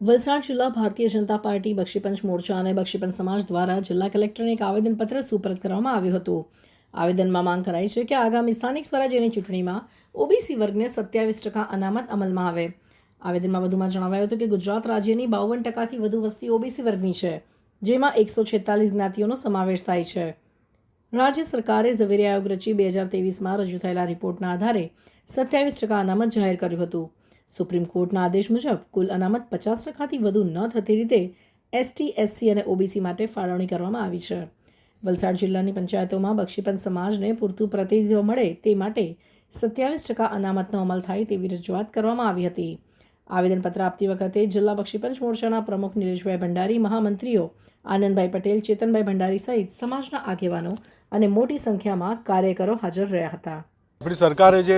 વલસાડ જિલ્લા ભારતીય જનતા પાર્ટી બક્ષીપંચ મોરચા અને બક્ષીપંચ સમાજ દ્વારા જિલ્લા કલેક્ટરને એક આવેદનપત્ર સુપરત કરવામાં આવ્યું હતું. આવેદનમાં માંગ કરાઈ છે કે આગામી સ્થાનિક સ્વરાજ્યની ચૂંટણીમાં ઓબીસી વર્ગને સત્યાવીસ ટકા અનામત અમલમાં આવે. આવેદનમાં વધુમાં જણાવાયું હતું કે ગુજરાત રાજ્યની બાવન ટકાથી વધુ વસ્તી ઓબીસી વર્ગની છે, જેમાં એકસો છેતાલીસ જ્ઞાતિઓનો સમાવેશ થાય છે. રાજ્ય સરકારે ઝવેરી આયોગ રચી બે હજાર તેવીસમાં રજૂ થયેલા રિપોર્ટના આધારે સત્યાવીસ ટકા અનામત જાહેર કર્યું હતું. સુપ્રીમ કોર્ટના આદેશ મુજબ કુલ અનામત પચાસ ટકાથી વધુ ન થતી રીતે એસટી, એસસી અને ઓબીસી માટે ફાળવણી કરવામાં આવી છે. વલસાડ જિલ્લાની પંચાયતોમાં બક્ષીપંચ સમાજને પૂરતું પ્રતિનિધિત્વ મળે તે માટે સત્યાવીસ ટકા અનામતનો અમલ થાય તેવી રજૂઆત કરવામાં આવી હતી. આવેદનપત્ર આપતી વખતે જિલ્લા બક્ષીપંચ મોરચાના પ્રમુખ નિલેશભાઈ ભંડારી, મહામંત્રીઓ આનંદભાઈ પટેલ, ચેતનભાઈ ભંડારી સહિત સમાજના આગેવાનો અને મોટી સંખ્યામાં કાર્યકરો હાજર રહ્યા હતા. આપણી સરકારે જે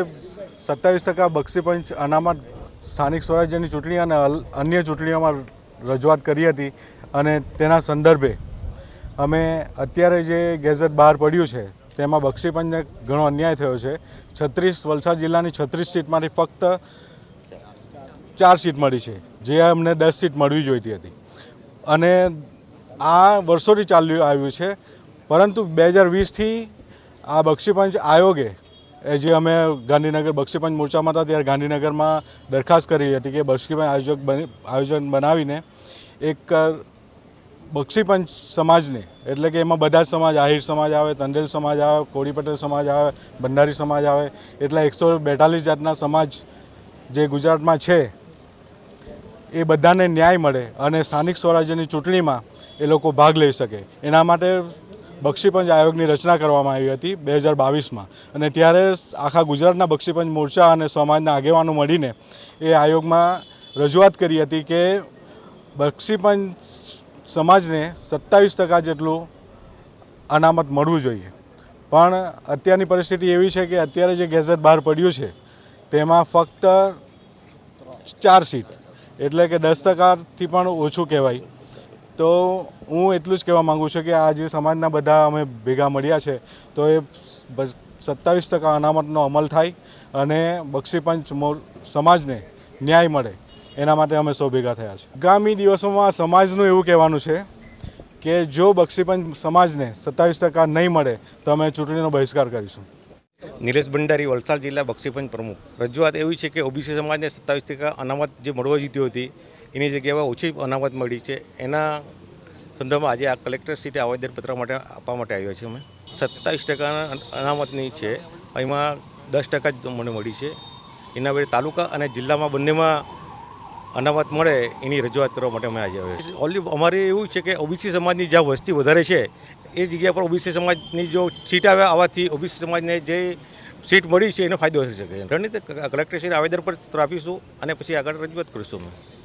સત્તાવીસ ટકા બક્ષીપંચ અનામત સ્થાનિક સ્વરાજ્યની ચૂંટણી અને અન્ય ચૂંટણીઓમાં રજૂઆત કરી હતી અને તેના સંદર્ભે અમે અત્યારે જે ગેઝેટ બહાર પડ્યું છે, તેમાં બક્ષીપંચને ઘણો અન્યાય થયો છે. છત્રીસ, વલસાડ જિલ્લાની છત્રીસ સીટમાંથી ફક્ત ચાર સીટ મળી છે, જે અમને દસ સીટ મળવી જોઈતી હતી. અને આ વર્ષોથી ચાલ્યું આવ્યું છે, પરંતુ બે હજાર વીસથી આ બક્ષીપંચ આયોગે એ જે અમે ગાંધીનગર બક્ષીપંચ મોરચામાં હતા, ત્યારે ગાંધીનગરમાં દરખાસ્ત કરી હતી કે બક્ષીપંચ આયોજક આયોજન બનાવીને એક બક્ષીપંચ સમાજને, એટલે કે એમાં બધા જ સમાજ, આહિર સમાજ આવે તંડેલ સમાજ આવે, કોળી પટેલ સમાજ આવે ભંડારી સમાજ આવે, એટલા એકસો બેતાલીસ જાતના સમાજ જે ગુજરાતમાં છે, એ બધાને ન્યાય મળે અને સ્થાનિક સ્વરાજ્યની ચૂંટણીમાં એ લોકો ભાગ લઈ શકે. એના માટે બક્ષીપંચ આયોગની રચના કરવામાં આવી હતી બે હજાર બાવીસમાં. અને ત્યારે આખા ગુજરાતના બક્ષીપંચ મોરચા અને સમાજના આગેવાનો મળીને એ આયોગમાં રજૂઆત કરી હતી કે બક્ષીપંચ સમાજને સત્તાવીસ ટકા જેટલું અનામત મળવું જોઈએ. પણ અત્યારની પરિસ્થિતિ એવી છે કે અત્યારે જે ગેઝેટ બહાર પડ્યું છે, તેમાં ફક્ત ચાર સીટ. એટલે કે દસ ટકાથી પણ ઓછું કહેવાય. તો હું એટલું જ કહેવા માગું છું કે આ જે સમાજના બધા અમે ભેગા મળ્યા છે, તો એ સત્તાવીસ ટકા અનામતનો અમલ થાય અને બક્ષીપંચ સમાજને ન્યાય મળે, એના માટે અમે સૌ ભેગા થયા છે. આગામી દિવસોમાં સમાજનું એવું કહેવાનું છે કે જો બક્ષીપંચ સમાજને સત્તાવીસ ટકા નહીં મળે, તો અમે ચૂંટણીનો બહિષ્કાર કરીશું. નિલેશ ભંડારી, વલસાડ જિલ્લા બક્ષીપંચ પ્રમુખ. રજૂઆત એવી છે કે ઓબીસી સમાજને સત્તાવીસ ટકા અનામત જે મળવા જીતી હતી એની જગ્યાએ ઓછી અનામત મળી છે. એના સંદર્ભમાં આજે આ કલેક્ટર સીટે આવેદનપત્ર માટે આપવા માટે આવ્યા છીએ અમે. સત્તાવીસ ટકા અનામતની છે. એમાં દસ ટકા જ મને મળી છે. એના વડે તાલુકા અને જિલ્લામાં બંનેમાં અનામત મળે એની રજૂઆત કરવા માટે અમે આજે આવ્યા ઓનલી અમારે એવું છે કે ઓબીસી સમાજની જ્યાં વસ્તી વધારે છે, એ જગ્યા પર ઓબીસી સમાજની જો સીટ આવે આવવાથી ઓબીસી સમાજને જે સીટ મળી છે એનો ફાયદો થઈ શકે રણનીતિ કલેક્ટરશ્રીને આવેદન પર આપીશું અને પછી આગળ રજૂઆત કરીશું અમે.